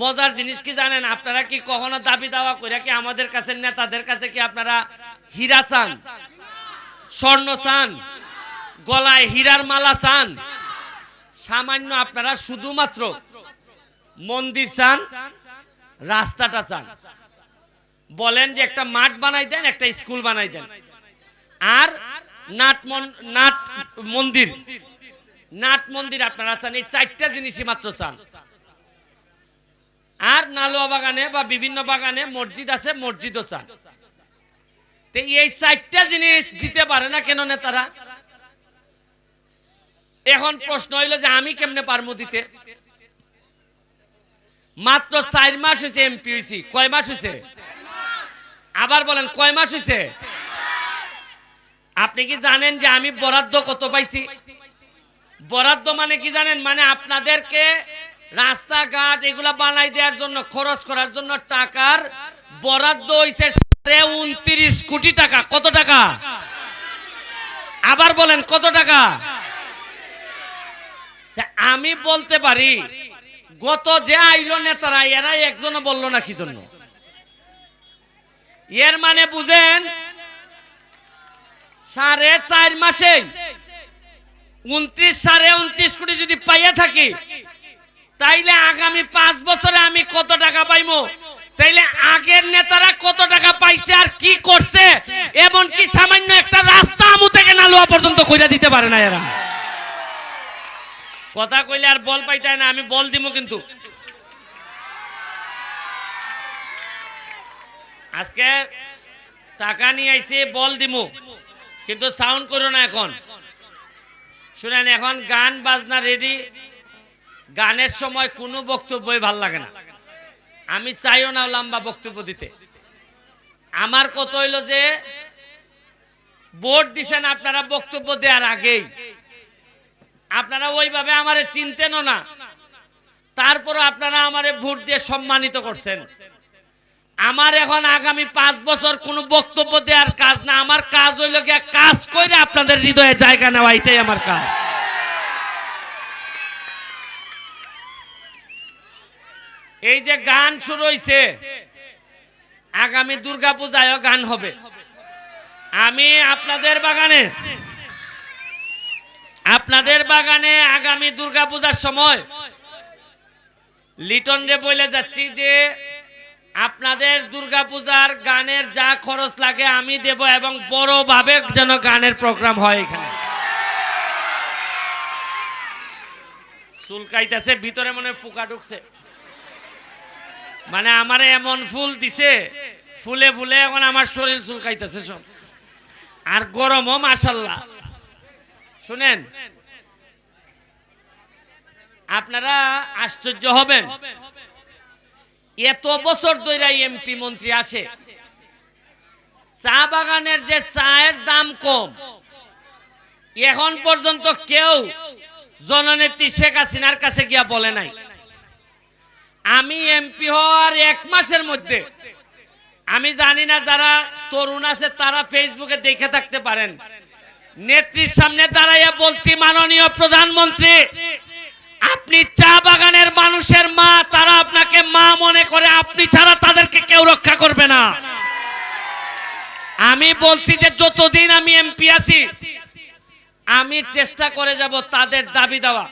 মজার জিনিস কি জানেন? আপনারা কি কখনো দাবি দাওয়া করে কি আমাদের কাছে, নেতাদের কাছে কি আপনারা হীরা চান? স্বর্ণ চান? গলায় হীরার মালা চান? সামান্য আপনারা শুধুমাত্র মন্দির চান? রাস্তাটা চান? বলেন যে একটা মাঠ বানাই দেন, একটা স্কুল বানাই দেন। আর নাট নাট মন্দির। নাট মন্দির আপনারা চান, এই চারটা জিনিসই মাত্র চান। নালুয়া বাগানে বা বিভিন্ন বাগানে মসজিদ আছে, মসজিদও চান এই চারটা জিনিস দিতে পারে না কেন নেতারা? এখন প্রশ্ন হইল যে আমি কেমনে পারব দিতে? মাত্র চার মাস হয়েছে এমপি হয়েছি কয় মাস হয়েছে আবার বলেন, কয় মাস হয়েছে আপনি কি জানেন যে আমি বরাদ্দ কত পাইছি? বরাদ্দ মানে কি জানেন? মানে আপনাদেরকে রাস্তাঘাট এগুলা বানাই দেওয়ার জন্য, খরচ করার জন্য টাকার বরাদ্দ সাড়ে উনত্রিশ কোটি টাকা। কত টাকা? আবার বলেন, কত টাকা? আমি বলতে পারি, গত যে আইলো নেতারা এরা একজনও বলল না কি জন্য? এর মানে বুঝেন, সাড়ে চার মাসে উনত্রিশ, সাড়ে উনত্রিশ কোটি যদি পাইয়া থাকি তাইলে আগামী পাঁচ বছরে আমি কত টাকা পাইমো? তাইলে আগের নেতারা কত টাকা পাইছে আর কি করছে? এমন কি সামান্য একটা রাস্তা আমু থেকে নালুয়া পর্যন্ত কইরা দিতে পারে না এরা। কথা কইলে আর বল পাইতে না, আমি বল দিমু কিন্তু। আজকে টাকা নিয়ে আইছি, বল দিমু। কিন্তু সাউন্ড করো না এখন। শুনেন, এখন গান বাজনা রেডি গানের সময় কোনো বক্তব্যই ভালো লাগে না। আমি চাইও না লম্বা বক্তব্য দিতে। আমার কত হইল যে, ভোট দিছেন আপনারা বক্তব্য দেওয়ার আগেই। আপনারা ওইভাবে আমারে চিনতেনও না। তারপর আপনারা আমারে ভোট দিয়ে সম্মানিত করছেন। আমার এখন আগামী পাঁচ বছর কোনো বক্তব্য দেওয়ার কাজ না। আমার কাজ হইল গিয়া কাজ করে আপনাদের হৃদয়ে জায়গা নেওয়া, এটাই আমার কাজ। এই যে গান শুরু হইছে, আগামী দুর্গা পূজায়ও গান হবে। আমি আপনাদের বাগানে আপনাদের বাগানে আগামী দুর্গা পূজার সময় লিটন রে বলে যাচ্ছি যে, আপনাদের দুর্গা পূজার গানের যা খরচ লাগে আমি দেব এবং বড়ভাবে যেন গানের প্রোগ্রাম হয় এখানে। চুলকাইতেছে, ভিতরে মনে পোকা ঢুকছে। মানে আমার এমন ফুল দিছে, ফুলে ফুলে এখন আমার শরীর চুলকাইতেছে সব। আর গরমও মাসাল্লাহ শুনেন, আপনারা আশ্চর্য হবেন। এত বছর ধরে এমপি মন্ত্রী আসে। চা বাগানের যে চায়ের দাম কম, এখন পর্যন্ত কেউ জননেত্রী শেখ হাসিনার কাছে গিয়া বলে নাই। আমি এমপি হওয়ার এক মাসের মধ্যে। আমি জানি না যারা তরুণ আছে তারা ফেসবুকে দেখে থাকতে পারেন। নেত্রীর সামনে দাঁড়াইয়া বলছি, মাননীয় প্রধানমন্ত্রী, আপনি চা বাগানের মানুষের মা, তারা আপনাকে মা মনে করে, আপনি ছাড়া তাদেরকে কেউ রক্ষা করবে না। আমি বলছি যে যতদিন আমি এমপি আছি, আমি চেষ্টা করে যাব তাদের দাবি দেওয়া।